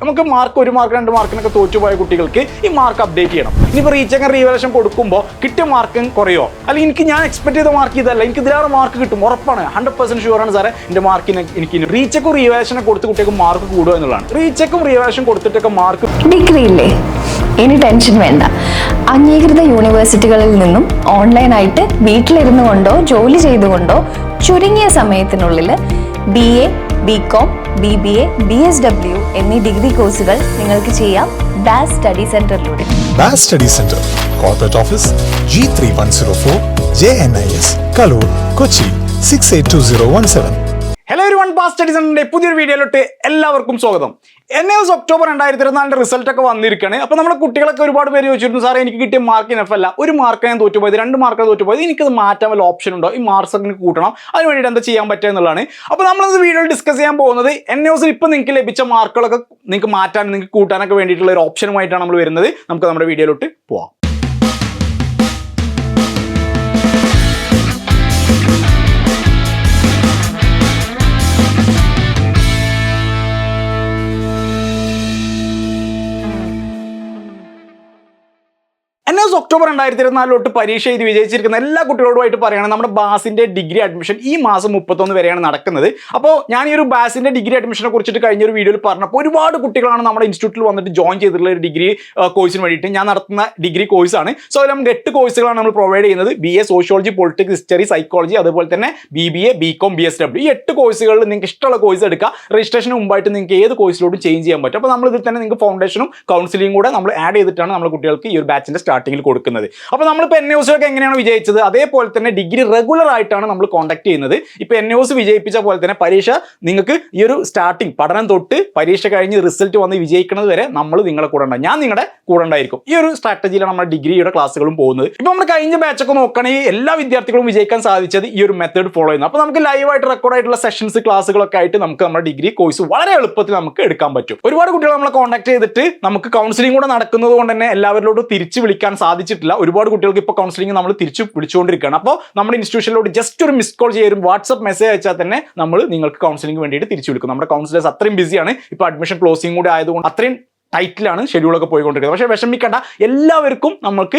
നമുക്ക് മാർക്ക് ഒരു മാർക്ക് രണ്ട് മാർക്കിനൊക്കെ തോറ്റുപോയ കുട്ടികൾക്ക് ഈ മാർക്ക് അപ്ഡേറ്റ് ചെയ്യണം. ഇനിയിപ്പോൾ റീച്ചൊക്കെ റീവലേഷൻ കൊടുക്കുമ്പോൾ കിട്ടിയ മാർക്കും കുറയോ? അല്ലെങ്കിൽ എനിക്ക് ഞാൻ എക്സ്പെക്ട് ചെയ്ത മാർക്ക് ഇതല്ല. എനിക്ക് ഇതിലേറെ മാർക്ക് കിട്ടും. ഉറപ്പാണ്. ഹൺഡ്രഡ് പെർസെന്റ് ഷുവർ ആണ് സാറേ. എന്റെ മാർക്കിന് എനിക്ക് റീച്ചക്കും റീവലേഷനെ കൊടുത്ത് കുട്ടികൾക്ക് മാർക്ക് കൂടുക എന്നുള്ളതാണ്. റീച്ചക്കും റീവലേഷൻ കൊടുത്തിട്ടൊക്കെ മാർക്ക് ഡിഗ്രി ഇല്ലേ? ഇനി ടെൻഷൻ വേണ്ട. അംഗീകൃത യൂണിവേഴ്സിറ്റികളിൽ നിന്നും ഓൺലൈനായിട്ട് വീട്ടിലിരുന്നു കൊണ്ടോ ജോലി ചെയ്തുകൊണ്ടോ ചുരുങ്ങിയ സമയത്തിനുള്ളിൽ B A B com B B A B S W എന്നീ ഡിഗ്രി കോഴ്സുകൾ നിങ്ങൾക്ക് ചെയ്യാം bass study സെന്ററിലൂടെ Bass study centre corporate office G three one zero four J N I S Kaloor Kochi six eight two zero one seven hello ഒരു one pass study സെന്ററിന്റെ പുതിയൊരു വീഡിയോയിലോട്ട് എല്ലാവർക്കും സ്വാഗതം. എൻ എസ് ഒക്ടോബർ രണ്ടായിരത്തി ഇരുപത്തിനാലിന്റെ result ഒക്കെ വന്നിരിക്കുകയാണ് അപ്പോൾ നമ്മുടെ കുട്ടികളൊക്കെ ഒരുപാട് പേര് ചോദിച്ചിരുന്നു സാറേ എനിക്ക് കിട്ടിയ മാർക്ക് ഇനഫ് അല്ല. ഒരു മാർക്ക് ഞാൻ തോറ്റുപോയത് രണ്ട് മാർക്ക് തോറ്റുപോയത്. എനിക്കത് മാറ്റാൻ വല്ല ഓപ്ഷൻ ഉണ്ടോ? ഈ മാർക്സ് എനിക്ക് കൂട്ടണം. അതിന് വേണ്ടിയിട്ട് എന്താ ചെയ്യാൻ പറ്റുക എന്നുള്ളതാണ്. അപ്പോൾ നമ്മളത് വീഡിയോയിൽ ഡിസ്കസ് ചെയ്യാൻ പോകുന്നത് എൻ എസിൽ ഇപ്പോൾ നിങ്ങൾക്ക് ലഭിച്ച മാർക്കുകളൊക്കെ നിങ്ങൾക്ക് മാറ്റാൻ നിങ്ങൾക്ക് കൂട്ടാനൊക്കെ വേണ്ടിയിട്ടുള്ള ഒരു ഓപ്ഷനുമായിട്ടാണ് നമ്മൾ വരുന്നത്. നമുക്ക് നമ്മുടെ വീഡിയോയിലോട്ട് പോവാം. എസ് ഒക്ടോബർ രണ്ടായിരത്തി ഇരുപത്തിനാലിലോട്ട് പരീക്ഷ എഴുതി വിജയിച്ചിരിക്കുന്ന എല്ലാ കുട്ടികളോടുമായിട്ട് പറയുകയാണ് നമ്മുടെ ബാസിന്റെ ഡിഗ്രി അഡ്മിഷൻ ഈ മാസം മുപ്പത്തൊന്ന് വരെയാണ് നടക്കുന്നത്. അപ്പോൾ ഞാൻ ഈ ഒരു ബാസിന്റെ ഡിഗ്രി അഡ്മിഷനെ കുറിച്ചിട്ട് കഴിഞ്ഞ ഒരു വീഡിയോയിൽ പറഞ്ഞപ്പോൾ ഒരുപാട് കുട്ടികളാണ് നമ്മുടെ ഇൻസ്റ്റിറ്റ്യൂട്ടിൽ വന്നിട്ട് ജോയിൻ ചെയ്തിട്ടുള്ള ഒരു ഡിഗ്രി കോഴ്സിന് വേണ്ടിയിട്ട്. ഞാൻ നടത്തുന്ന ഡിഗ്രി കോഴ്സാണ് സോ അതിൽ നമുക്ക് എട്ട് കോഴ്സുകളാണ് നമ്മൾ പ്രൊവൈഡ് ചെയ്യുന്നത്. B A sociology politics history psychology അതുപോലെ തന്നെ B B A B com B S W ഈ എട്ട് കോഴ്സുകളിൽ നിങ്ങൾക്ക് ഇഷ്ടമുള്ള കോഴ്സ് എടുക്കുക. രജിസ്ട്രേഷന് മുമ്പായിട്ട് നിങ്ങൾക്ക് ഏത് കോഴ്സിലോട്ടും ചേഞ്ച് ചെയ്യാൻ പറ്റും. അപ്പോൾ നമ്മൾ ഇതിൽ തന്നെ നിങ്ങൾക്ക് ഫൗണ്ടേഷനും കൗൺസിലിംഗ് കൂടെ നമ്മൾ ആഡ് ചെയ്തിട്ടാണ് നമ്മൾ കുട്ടികൾക്ക് ഈ ഒരു ബാച്ചിന്റെ സ്റ്റാർട്ടിങ്ങിൽ കൊടുക്കുന്നത്. അപ്പോൾ നമ്മളിപ്പോൾ എൻ ഒക്കെ എങ്ങനെയാണ് വിജയിച്ചത്? അതേപോലെ തന്നെ ഡിഗ്രി റെഗുലർ ആയിട്ടാണ് നമ്മൾ കോൺടാക്ട് ചെയ്യുന്നത്. ഇപ്പോൾ എൻ വിജയിപ്പിച്ച പോലെ തന്നെ പരീക്ഷ നിങ്ങൾക്ക് ഈ ഒരു സ്റ്റാർട്ടിംഗ് പഠനം തൊട്ട് പരീക്ഷ കഴിഞ്ഞ് റിസൾട്ട് വന്ന് വിജയിക്കുന്നത് വരെ നമ്മൾ നിങ്ങളെ കൂടെ ഉണ്ടാകും ഞാൻ നിങ്ങളുടെ കൂടെ ഉണ്ടായിരിക്കും. ഈ ഒരു സ്ട്രാറ്റജിയിലാണ് നമ്മുടെ ഡിഗ്രിയുടെ ക്ലാസ്സുകളും പോകുന്നത്. ഇപ്പോൾ നമ്മൾ കഴിഞ്ഞ ബാച്ചൊക്കെ നോക്കുകയാണെങ്കിൽ എല്ലാ വിദ്യാർത്ഥികളും വിജയിക്കാൻ സാധിച്ചത് ഈ ഒരു മെത്തേഡ് ഫോളോ ചെയ്യുന്നു. അപ്പോൾ നമുക്ക് ലൈവായിട്ട് റെക്കോർഡ് ആയിട്ടുള്ള സെഷൻസ് ക്ലാസ്സുകളൊക്കെ ആയിട്ട് നമുക്ക് നമ്മുടെ ഡിഗ്രി കോഴ്സ് വളരെ എളുപ്പത്തിൽ നമുക്ക് എടുക്കാൻ പറ്റും. ഒരുപാട് കുട്ടികൾ നമ്മളെ കോൺടാക്ട് ചെയ്തിട്ട് നമുക്ക് കൗൺസിലിംഗ് കൂടെ നടക്കുന്നത് കൊണ്ട് തന്നെ എല്ലാവരിലോട്ടും തിരിച്ച് വിളിക്കാൻ സാധിച്ചിട്ടില്ല. ഒരുപാട് കുട്ടികൾക്ക് ഇപ്പോൾ കൗൺസിലിംഗ് നമ്മൾ തിരിച്ചു വിളിച്ചുകൊണ്ടിരിക്കുകയാണ്. അപ്പോൾ നമ്മുടെ ഇൻസ്റ്റിറ്റ്യൂഷനിലോട്ട് ജസ്റ്റ് ഒരു മിസ് കോൾ ചെയ്യും വാട്സ്ആപ്പ് മെസ്സേജ് അയച്ചാൽ തന്നെ നമ്മൾ നിങ്ങൾക്ക് കൗൺസിലിംഗ് വേണ്ടിയിട്ട് തിരിച്ചു വിളിക്കും. നമ്മുടെ കൗൺസിലേഴ്സ് അത്രയും ബിസിയാണ് ഇപ്പോൾ അഡ്മിഷൻ ക്ലോസിംഗ് കൂടി ആയതുകൊണ്ട് അത്രയും ടൈറ്റിലാണ് ഷെഡ്യൂളൊക്കെ പോയിക്കൊണ്ടിരിക്കുന്നത്. പക്ഷേ വിഷമിക്കേണ്ട എല്ലാവർക്കും നമുക്ക്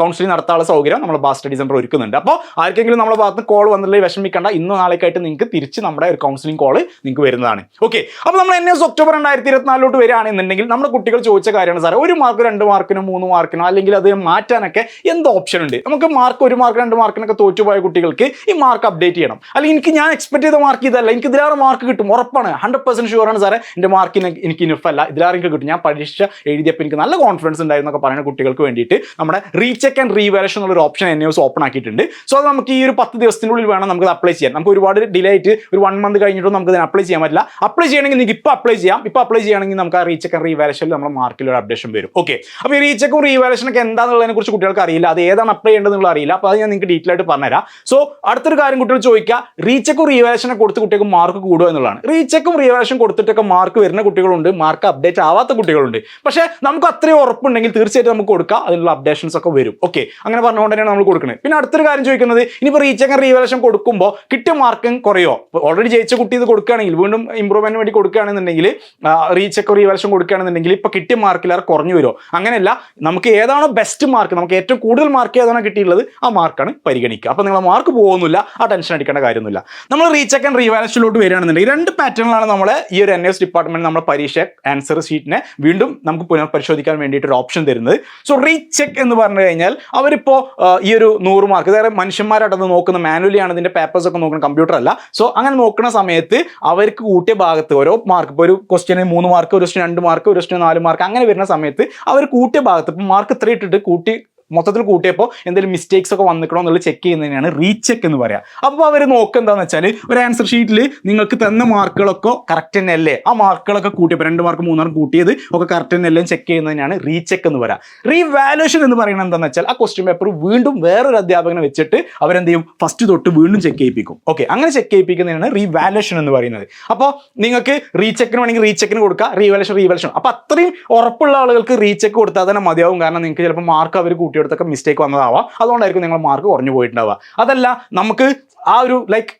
കൗൺസിലിംഗ് നടത്താനുള്ള സൗകര്യം നമ്മൾ ബാസ് സ്റ്റഡി സെന്റർ ഒരുക്കുന്നുണ്ട്. അപ്പോൾ ആർക്കെങ്കിലും നമ്മുടെ ഭാഗത്ത് കോൾ വന്നില്ലെങ്കിൽ വിഷമിക്കേണ്ട ഇന്നോ നാളേക്കായിട്ട് നിങ്ങൾക്ക് തിരിച്ച് നമ്മുടെ ഒരു കൗൺസിലിംഗ് കോൾ നിങ്ങൾക്ക് വരുന്നതാണ്. ഓക്കെ അപ്പോൾ നമ്മൾ എൻ എസ് ഒക്ടോബർ രണ്ടായിരത്തി ഇരുപത്തിനാലിലോട്ട് വരികയാണെന്നുണ്ടെങ്കിൽ നമ്മുടെ കുട്ടികൾ ചോദിച്ച കാര്യമാണ് സാറേ ഒരു മാർക്ക് രണ്ട് മാർക്കിനോ മൂന്ന് മാർക്കിനോ അല്ലെങ്കിൽ അത് മാറ്റാനൊക്കെ എന്ത് ഓപ്ഷൻ ഉണ്ട്? നമുക്ക് മാർക്ക് ഒരു മാർക്ക് രണ്ട് മാർക്കിനൊക്കെ തോറ്റുപോയ കുട്ടികൾക്ക് ഈ മാർക്ക് അപ്ഡേറ്റ് ചെയ്യണം. അല്ലെങ്കിൽ എനിക്ക് ഞാൻ എക്സ്പെക്ട് ചെയ്ത മാർക്ക് ഇതല്ല എനിക്ക് ഇതിലേറെ മാർക്ക് കിട്ടും ഉറപ്പാണ് ഹൺഡ്രഡ് പെർസെന്റ് ആണ് സാറേ എന്റെ മാർക്കിന് എനിക്ക് ഇനഫ് അല്ല ഇതിലേറെ എനിക്ക് കിട്ടും ഞാൻ പരീക്ഷ എഴുതിയപ്പോൾ എനിക്ക് നല്ല കോൺഫിഡൻസ് ഉണ്ടായിരുന്നൊക്കെ പറയുന്ന കുട്ടികൾക്ക് വേണ്ടിയിട്ട് നമ്മുടെ റീചെക്ക് ആൻഡ് റീവാലേഷൻ എന്നുള്ള ഓപ്ഷൻ എസ് ഓപ്പൺ ആക്കിയിട്ടുണ്ട്. സോ അത് നമുക്ക് ഈ ഒരു പത്ത് ദിവസത്തിനുള്ളിൽ വേണം നമുക്ക് അപ്ലൈ ചെയ്യാൻ. നമുക്ക് ഒരുപാട് ഡിലേ ആയിട്ട് ഒരു വൺ മന്ത് കഴിഞ്ഞിട്ടും നമുക്ക് ഇതിന് അപ്ലൈ ചെയ്യാൻ പറ്റില്ല. അപ്ലൈ ചെയ്യണമെങ്കിൽ നിങ്ങൾക്ക് ഇപ്പോൾ അപ്ലൈ ചെയ്യാം. ഇപ്പോൾ അപ്ലൈ ചെയ്യുകയാണെങ്കിൽ നമുക്ക് ആ റീചെക്ക് ആൻഡ് റീവാലേഷനിൽ നമ്മുടെ മാർക്കിൽ ഒരു അപ്ഡേഷൻ വരും. ഓക്കെ അപ്പോൾ ഈ റീചെക്കും റീവാലേഷനൊക്കെ എന്താണെന്നുള്ളതിനെ കുറിച്ച് കുട്ടികൾക്ക് അറിയില്ല. അത് ഏതാണ് അപ്ലൈ ചെയ്യേണ്ടതെന്നുള്ള അറിയില്ല. അപ്പോൾ അത് ഞാൻ നിങ്ങൾക്ക് ഡീറ്റെയിൽ ആയിട്ട് പറഞ്ഞുതരാം. സോ അടുത്തൊരു കാര്യം കുട്ടികൾ ചോദിക്കുക. റീചെക്കും റീവാലേഷനെ കൊടുത്ത് കുട്ടികൾക്ക് മാർക്ക് കൂടുക എന്നുള്ളതാണ്. റീചെക്കും റീവാലേഷൻ കൊടുത്തിട്ടൊക്കെ മാർക്ക് വരുന്ന കുട്ടികളുണ്ട്. മാർക്ക് അപ്ഡേറ്റ് ആവാത്ത കുട്ടികളുണ്ട്. പക്ഷേ നമുക്ക് അത്രയും ഉറപ്പുണ്ടെങ്കിൽ തീർച്ചയായിട്ടും നമുക്ക് കൊടുക്കാം. അതിനുള്ള അപ്ഡേഷൻസ് ഒക്കെ വരും. ഓക്കെ അങ്ങനെ പറഞ്ഞുകൊണ്ട് തന്നെയാണ് നമ്മൾ കൊടുക്കുന്നത് പിന്നെ അടുത്തൊരു കാര്യം ചോദിക്കുന്നത് ഇനിയിപ്പോൾ റീചെക്ക് റീവാലേഷൻ കൊടുക്കുമ്പോൾ കിട്ടിയ മാർക്കും കുറയോ? ഓൾറെഡി ജയിച്ച കുട്ടി ഇത് കൊടുക്കുകയാണെങ്കിൽ വീണ്ടും ഇമ്പ്രൂവ്മെന്റിന് വേണ്ടി കൊടുക്കുകയാണെന്നുണ്ടെങ്കിൽ റീചെക്ക് റീവാലേഷൻ കൊടുക്കുകയാണെന്നുണ്ടെങ്കിൽ ഇപ്പോൾ കിട്ടിയ മാർക്കിലേറെ കുറഞ്ഞു വരുമോ? അങ്ങനെയല്ല നമുക്ക് ഏതാണോ ബെസ്റ്റ് മാർക്ക് നമുക്ക് ഏറ്റവും കൂടുതൽ മാർക്ക് ഏതാണോ കിട്ടിയിട്ടുള്ളത് ആ മാർക്കാണ് പരിഗണിക്കുക. അപ്പോൾ നിങ്ങളെ മാർക്ക് പോകുന്നില്ല ആ ടെൻഷൻ അടിക്കേണ്ട കാര്യമൊന്നുമില്ല. നമ്മൾ റീചെക്ക് ആൻഡ് റീവാലേഷനിലോട്ട് വരികയാണെന്നുണ്ടെങ്കിൽ രണ്ട് പാറ്റേണിലാണ് നമ്മൾ ഈ ഒരു എൻ എസ് ഡിപ്പാർട്ട്മെന്റ് നമ്മുടെ പരീക്ഷ ആൻസർ ഷീറ്റിനെ വീണ്ടും നമുക്ക് പുനഃപരിശോധിക്കാൻ വേണ്ടിയിട്ട് ഒരു ഓപ്ഷൻ തരുന്നത്. സോ റീചെക്ക് എന്ന് പറഞ്ഞു കഴിഞ്ഞാൽ അവരിപ്പോൾ ഈ ഒരു നൂറ് മാർക്ക് അതായത് മനുഷ്യന്മാരായിട്ടത് നോക്കുന്ന മാനുവലി ആണ് ഇതിന്റെ പേപ്പേഴ്സ് ഒക്കെ നോക്കുന്ന കമ്പ്യൂട്ടർ അല്ല. സോ അങ്ങനെ നോക്കുന്ന സമയത്ത് അവർക്ക് കൂട്ടിയ ഭാഗത്ത് ഓരോ മാർക്ക് ഇപ്പോൾ ഒരു ക്വസ്റ്റ്യന് മൂന്ന് മാർക്ക് ഒരു ക്വസ്റ്റ്യൻ രണ്ട് മാർക്ക് ഒരു ക്വസ്റ്റ്യൻ നാല് മാർക്ക് അങ്ങനെ വരുന്ന സമയത്ത് അവർ കൂട്ടിയ ഭാഗത്ത് ഇപ്പോൾ മാർക്ക് ഇത്ര ഇട്ടിട്ട് കൂട്ടി മൊത്തത്തിൽ കൂട്ടിയപ്പോൾ എന്തെങ്കിലും മിസ്റ്റേക്സ് ഒക്കെ വന്നിക്കണോ എന്നുള്ളത് ചെക്ക് ചെയ്യുന്നതിനാണ് റീചെക്ക് എന്ന് പറയാം. അപ്പോൾ അവർ നോക്കുക എന്താണെന്ന് വെച്ചാൽ ഒരു ആൻസർ ഷീറ്റിൽ നിങ്ങൾക്ക് തന്ന മാർക്കുകളൊക്കെ കറക്റ്റ് തന്നെ അല്ലേ? ആ മാർക്കുകളൊക്കെ കൂട്ടിയപ്പോൾ രണ്ട് മാർക്ക് മൂന്നാർക്ക് കൂട്ടിയത് ഒക്കെ കറക്റ്റ് തന്നെ അല്ലേ ചെക്ക് ചെയ്യുന്നതിനാണ് റീചെക്ക് എന്ന് പറയാം. റീവാലുവേഷൻ എന്ന് പറയുന്നത് എന്താണെന്ന് വെച്ചാൽ ആ ക്വസ്റ്റ്യൻ പേപ്പർ വീണ്ടും വേറൊരു അധ്യാപകനെ വെച്ചിട്ട് അവരെന്ത് ചെയ്യും? ഫസ്റ്റ് തൊട്ട് വീണ്ടും ചെക്ക് ചെയ്യിപ്പിക്കും. ഓക്കെ അങ്ങനെ ചെക്ക് ചെയ്യിപ്പിക്കുന്നതിനാണ് റീവാലുവേഷൻ എന്ന് പറയുന്നത്. അപ്പോൾ നിങ്ങൾക്ക് റീചെക്കിന് വേണമെങ്കിൽ റീചെക്കിന് കൊടുക്കുക റീവാലുവേഷൻ റീവാലുവേഷൻ അപ്പോൾ അത്രയും ഉറപ്പുള്ള ആളുകൾക്ക് റീചെക്ക് കൊടുത്താൽ തന്നെ മതിയാവും. കാരണം നിങ്ങൾക്ക് ചിലപ്പോൾ മാർക്ക് അവർ കൂട്ടി കുട്ടികൾക്കൊക്കെ മിസ്റ്റേക്ക് വന്നതാവാം. അതുകൊണ്ടായിരിക്കും നിങ്ങൾ മാർക്ക് കുറഞ്ഞു പോയിട്ടുണ്ടാവുക. അതല്ല നമുക്ക് ആ ഒരു ലൈക്ക്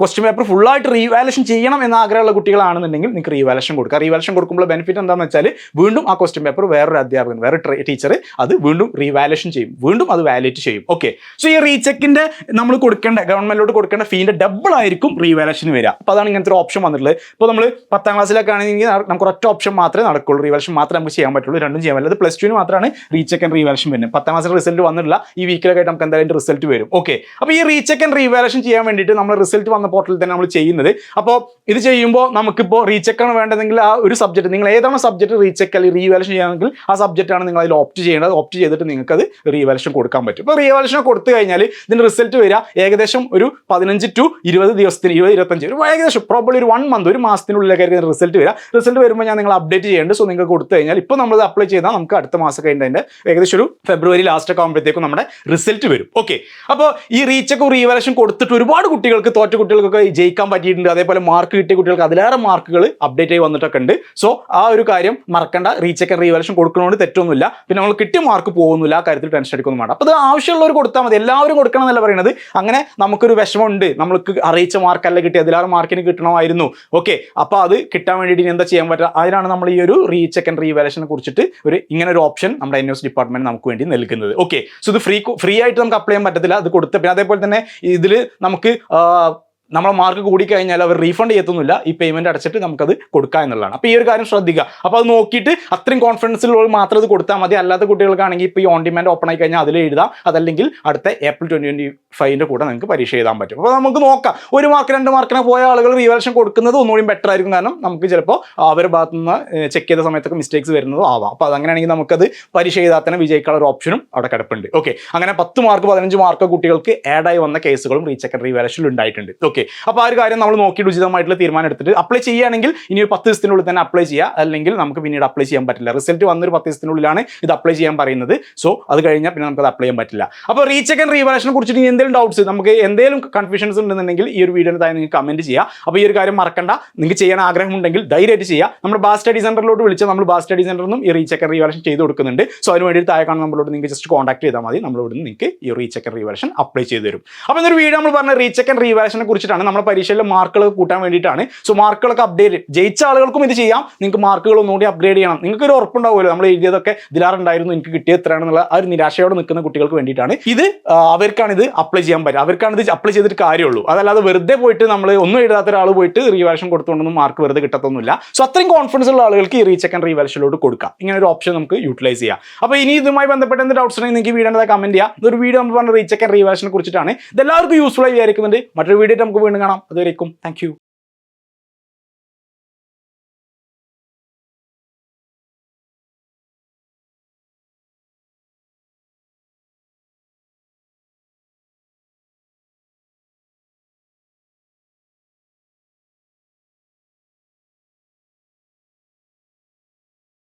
ക്വസ്റ്റ്യൻ പേപ്പർ ഫുള്ളായിട്ട് റീവാലേഷൻ ചെയ്യണം എന്ന ആഗ്രഹമുള്ള കുട്ടികളാണെന്നുണ്ടെങ്കിൽ നിങ്ങൾക്ക് റീവാലേഷൻ കൊടുക്കുക റീവാലേഷൻ കൊടുക്കുമ്പോൾ ബെനിഫിറ്റ് എന്താണെന്ന് വെച്ചാൽ വീണ്ടും ആ ക്വസ്റ്റ്യൻ പേപ്പർ വേറൊരു അധ്യാപകൻ വേറെ ടീച്ചർ അത് വീണ്ടും റീവാലേഷൻ ചെയ്യും. വീണ്ടും അത് വാലേറ്റ് ചെയ്യും. ഓക്കെ സോ ഈ റീചെക്കിന്റെ നമ്മൾ കൊടുക്കേണ്ട ഗവൺമെന്റിലോട്ട് കൊടുക്കേണ്ട ഫീന്റെ ഡബിൾ ആയിരിക്കും റീവാലേഷൻ വരിക. അപ്പോൾ അതാണ് ഇങ്ങനത്തെ ഒരു ഓപ്ഷൻ വന്നിട്ടുള്ളത്. ഇപ്പോൾ നമ്മൾ പത്താം ക്ലാസ്സിലൊക്കെ ആണെങ്കിൽ നമുക്ക് ഒറ്റ ഓപ്ഷൻ മാത്രമേ നടക്കുള്ളൂ. റീവാലേഷൻ മാത്രമേ നമുക്ക് ചെയ്യാൻ പറ്റുള്ളൂ. രണ്ടും ചെയ്യാൻ പറ്റില്ല. അത് പ്ലസ് ടുവിന് മാത്രമാണ് റീചെക്ക് ആൻഡ് റീവാലേഷൻ വരുന്നത്. പത്താം ക്ലാസ്സിൽ റിസൾട്ട് വന്നിട്ടില്ല. ഈ വീക്കിലൊക്കെ ആയിട്ട് നമുക്ക് എന്തായാലും റിസൾട്ട് വരും. ഓക്കെ അപ്പോൾ ഈ റീചെക്ക് ആൻഡ് റീവാലേഷൻ ചെയ്യാൻ വേണ്ടിയിട്ട് നമ്മൾ റിസൾട്ട് വന്ന പോർട്ടലിൽ തന്നെ നമ്മൾ ചെയ്യുന്നത്. അപ്പോൾ ഇത് ചെയ്യുമ്പോൾ നമുക്കിപ്പോൾ റീചെക്ക് ആണ് വേണ്ടതെങ്കിൽ ആ ഒരു സബ്ജക്റ്റ് നിങ്ങൾ ഏതാണ് സബ്ജക്റ്റ് റീചെക്ക് അല്ലെങ്കിൽ റീവാലേഷൻ ചെയ്യാമെങ്കിൽ ആ സബ്ജക്റ്റ് ആണ് നിങ്ങൾ അതിൽ ഓപ്റ്റ് ചെയ്യേണ്ടത്. ഓപ്റ്റ് ചെയ്തിട്ട് നിങ്ങൾക്ക് അത് റീവാലേഷൻ കൊടുക്കാൻ പറ്റും. അപ്പോൾ റീവാലേഷൻ കൊടുത്തു കഴിഞ്ഞാൽ ഇതിന് റിസൾട്ട് വരിക ഏകദേശം ഒരു പതിനഞ്ച് ടു ഇരുപത് ദിവസത്തിന് ഇരുപത് ഇരുപത്തഞ്ച് ഒരു ഏകദേശം പ്രോബ്ലി ഒരു വൺ മന്ത് ഒരു മാസത്തിനുള്ളിലേക്കായിരിക്കും റിസൾട്ട് വരിക. റിസൾട്ട് വരുമ്പോൾ ഞാൻ നിങ്ങൾ അപ്ഡേറ്റ് ചെയ്യേണ്ടത്. സോ നിങ്ങൾക്ക് കൊടുത്തു കഴിഞ്ഞാൽ ഇപ്പോൾ നമ്മൾ അപ്ലൈ ചെയ്താൽ നമുക്ക് അടുത്ത മാസം കഴിഞ്ഞതിന്റെ ഏകദേശം ഒരു ഫെബ്രുവരി ലാസ്റ്റ് ഒക്കെ ആകുമ്പോഴത്തേക്കും നമ്മുടെ റിസൾട്ട് വരും. ഓക്കെ അപ്പോൾ ഈ റീച്ചക്കും റീവാലേഷൻ കൊടുത്തിട്ട് ഒരുപാട് കുട്ടികൾക്ക് തോറ്റ കുട്ടികൾക്കൊക്കെ ജയിക്കാൻ പറ്റിയിട്ടുണ്ട്. അതേപോലെ മാർക്ക് കിട്ടിയ കുട്ടികൾക്ക് അതിലേറെ മാർക്കുകൾ അപ്ഡേറ്റ് ആയി വന്നിട്ടൊക്കെ ഉണ്ട്. സോ ആ ഒരു കാര്യം മറക്കണ്ട. റീച്ചക്ക് റീവാലേഷൻ കൊടുക്കണോണ്ട് തെറ്റൊന്നുമില്ല. പിന്നെ നമ്മൾ കിട്ടിയ മാർക്ക് പോകുന്നില്ല. ആ കാര്യത്തിൽ ടെൻഷൻ അടിക്കൊന്നും വേണ്ട. അപ്പോൾ അത് ആവശ്യമുള്ളവർ കൊടുത്താൽ മതി. എല്ലാവരും കൊടുക്കണം എന്നല്ല പറയുന്നത് അങ്ങനെ നമുക്കൊരു വിഷമമുണ്ട്. നമ്മൾക്ക് അറിയിച്ച മാർക്കല്ല കിട്ടി അതിലേറെ മാർക്കിന് കിട്ടണമായിരുന്നു. ഓക്കെ അപ്പോൾ അത് കിട്ടാൻ വേണ്ടിയിട്ട് എന്താ ചെയ്യാൻ പറ്റുക? അതിനാണ് നമ്മൾ ഈ ഒരു റീചെക്ക് ആൻഡ് റീവാലേഷനെ കുറിച്ചിട്ട് ഒരു ഇങ്ങനെ ഒരു ഓപ്ഷൻ നമ്മുടെ എൻ ഡിപ്പാർട്ട്മെന്റ് നമുക്ക് വേണ്ടി നൽകുന്നത് ഓക്കെ സോ ഇത് ഫ്രീ ഫ്രീ ആയിട്ട് നമുക്ക് അപ്ലൈ ചെയ്യാൻ പറ്റത്തില്ല. അത് കൊടുത്ത പിന്നെ അതേപോലെ തന്നെ ഇതിൽ നമുക്ക് നമ്മളെ മാർക്ക് കൂടിക്കഴിഞ്ഞാൽ അവർ റീഫണ്ട് ചെയ്യത്തൊന്നുമില്ല. ഈ പേയ്മെന്റ് അടച്ചിട്ട് നമുക്കത് കൊടുക്കുക എന്നുള്ളതാണ്. അപ്പോൾ ഈ ഒരു കാര്യം ശ്രദ്ധിക്കുക. അപ്പോൾ അത് നോക്കിയിട്ട് അത്രയും കോൺഫിഡൻസിലുള്ള മാത്രം അത് കൊടുത്താൽ മതി. അല്ലാത്ത കുട്ടികൾക്കാണെങ്കിൽ ഇപ്പോൾ ഈ ഓൺ ഡിമാൻഡ് ഓപ്പൺ ആയി കഴിഞ്ഞാൽ അതിൽ എഴുതാം. അതല്ലെങ്കിൽ അടുത്ത ഏപ്രിൽ ട്വന്റി ട്വന്റി ഫൈവിന്റെ കൂടെ നിങ്ങൾക്ക് പരീക്ഷ എഴുതാൻ പറ്റും. അപ്പോൾ നമുക്ക് നോക്കാം. ഒരു മാർക്ക് രണ്ട് മാർക്കിന് പോയ ആളുകൾ റീവാലേഷൻ കൊടുക്കുന്നത് ഒന്നുകൂടി ബെറ്റർ ആയിരിക്കും. കാരണം നമുക്ക് ചിലപ്പോൾ അവരുടെ ഭാഗത്തു നിന്ന് ചെക്ക് ചെയ്ത സമയത്തൊക്കെ മിസ്റ്റേക്സ് വരുന്നതും ആവാം. അപ്പോൾ അതങ്ങനെയാണെങ്കിൽ നമുക്കത് പരീക്ഷ എഴുതാൻ തന്നെ വിജയിക്കാനുള്ള ഒരു ഓപ്ഷനും അവിടെ കിടപ്പുണ്ട്. ഓക്കെ അങ്ങനെ പത്ത് മാർക്ക് പതിനഞ്ച് മാർക്ക് കുട്ടികൾക്ക് ആഡായി വന്ന കേസുകളും റീ സെക്കൻഡറി വാലേഷനിൽ ഉണ്ടായിട്ടുണ്ട്. ഓക്കെ അപ്പോൾ ആ ഒരു കാര്യം നമ്മൾ നോക്കിയിട്ട് ഉചിതമായിട്ടുള്ള തീരുമാനം എടുത്തിട്ട് അപ്ലൈ ചെയ്യുകയാണെങ്കിൽ ഇനി ഒരു പത്ത് ദിവസത്തിനുള്ളിൽ തന്നെ അപ്ലൈ ചെയ്യുക. അല്ലെങ്കിൽ നമുക്ക് പിന്നീട് അപ്ലൈ ചെയ്യാൻ പറ്റില്ല. റിസൾട്ട് വന്നൊരു പത്ത് ദിവസത്തിനുള്ളിലാണ് ഇത് അപ്ലൈ ചെയ്യാൻ പറയുന്നത്. സോ അത് കഴിഞ്ഞാൽ പിന്നെ നമുക്ക് അത് അപ്ലൈ ചെയ്യാൻ പറ്റില്ല. അപ്പോൾ റീചെക്ക് ആൻഡ് റീവാലേഷനെ കുറിച്ചിട്ട് ഇനി എന്തെങ്കിലും ഡൗട്ട്സ് നമുക്ക് എന്തെങ്കിലും കൺഫ്യൂഷൻസ് ഉണ്ടെന്നുണ്ടെങ്കിൽ ഈ ഒരു വീഡിയോ താഴെ നിങ്ങൾക്ക് കമന്റ് ചെയ്യുക അപ്പോൾ ഈ ഒരു കാര്യം മറക്കണ്ട. നിങ്ങൾക്ക് ചെയ്യാൻ ആഗ്രഹമുണ്ടെങ്കിൽ ധൈര്യമായിട്ട് ചെയ്യുക നമ്മുടെ ബാസ് സ്റ്റഡി സെന്ററിലോട്ട് വിളിച്ച് നമ്മൾ ബാസ് സ്റ്റഡി സെന്ററിൽ നിന്നും ഈ റീചെക്ക് ആൻഡ് റീവാലേഷൻ ചെയ്ത് കൊടുക്കുന്നുണ്ട്. സോ അതിന് വേണ്ടി താഴെ കാണുന്ന നമ്മളോട് നിങ്ങൾക്ക് ജസ്റ്റ് കോൺടാക്ട് ചെയ്താൽ മതി. നമ്മളോട് നിങ്ങൾക്ക് ഈ റീചെക്ക് ആൻഡ് റീവാലേഷൻ അപ്ലൈ ചെയ്ത് തരും. അപ്പോൾ ഇന്നൊരു വീഡിയോ നമ്മൾ പറഞ്ഞ റീചെക്ക് ആൻഡ് റീവാലേഷനെ കുറിച്ചിട്ടാണ് നമ്മുടെ പരീക്ഷയിലെ മാർക്കുകൾ കൂട്ടാൻ വേണ്ടിയിട്ടാണ്. സോ മാർക്കുകളൊക്കെ അപ്ഡേറ്റ് ജയിച്ച ആളുകൾക്കും ഇത് ചെയ്യാം. നിങ്ങൾക്ക് മാർക്കുകൾ ഒന്നുകൂടി അപ്ഗ്രേഡ് ചെയ്യണം. നിങ്ങൾക്ക് ഒരു ഉറപ്പുണ്ടാവുമല്ലോ. നമ്മൾ എഴുതിയതൊക്കെ ഇതിലാറുണ്ടായിരുന്നു എനിക്ക് കിട്ടിയ എത്രയാണെന്നുള്ള ആ ഒരു നിരാശയോടെ നിൽക്കുന്ന കുട്ടികൾക്ക് വേണ്ടിയിട്ടാണ്. ഇത് അവർക്കാണ് ഇത് അപ്ലൈ ചെയ്യാൻ പറ്റുക. അവർക്കാണ് ഇത് അപ്ലൈ ചെയ്തിട്ട് കാര്യമുള്ളൂ. അതല്ലാതെ വെറുതെ പോയിട്ട് നമ്മൾ ഒന്നും എഴുതാത്ത ഒരാൾ പോയിട്ട് റീവാലേഷൻ കൊടുത്തുകൊണ്ടൊന്നും മാർക്ക് വെറുതെ കിട്ടത്തൊന്നുമില്ല. സോ അത്രയും കോൺഫിഡൻസ് ഉള്ള ആളുകൾക്ക് ഈ റീചെക്ക് ആൻഡ് റീവാലേഷനിലോട്ട് കൊടുക്കാം. ഇങ്ങനെ ഒരു ഓപ്ഷൻ നമുക്ക് യൂട്ടിലൈസ് ചെയ്യാം. അപ്പോൾ ഇനി ഇതുമായി ബന്ധപ്പെട്ട എന്ത് ഡൗട്ട്സ് ഉണ്ടെങ്കിൽ നിങ്ങൾക്ക് വീഡിയോ കമന്റ് ചെയ്യാം. ഇതൊരു വീഡിയോ നമ്മൾ പറഞ്ഞ റീചെക്ക് ആൻഡ് റീവാലേഷനെ കുറിച്ചിട്ടാണ്. ഇതെല്ലാവർക്കും യൂസ്ഫുൾ ആയി വിചാരിക്കുന്നുണ്ട്. മറ്റൊരു വീഡിയോ നമുക്ക് വീണ്ടും കാണാം. അതുവരേക്കും. താങ്ക്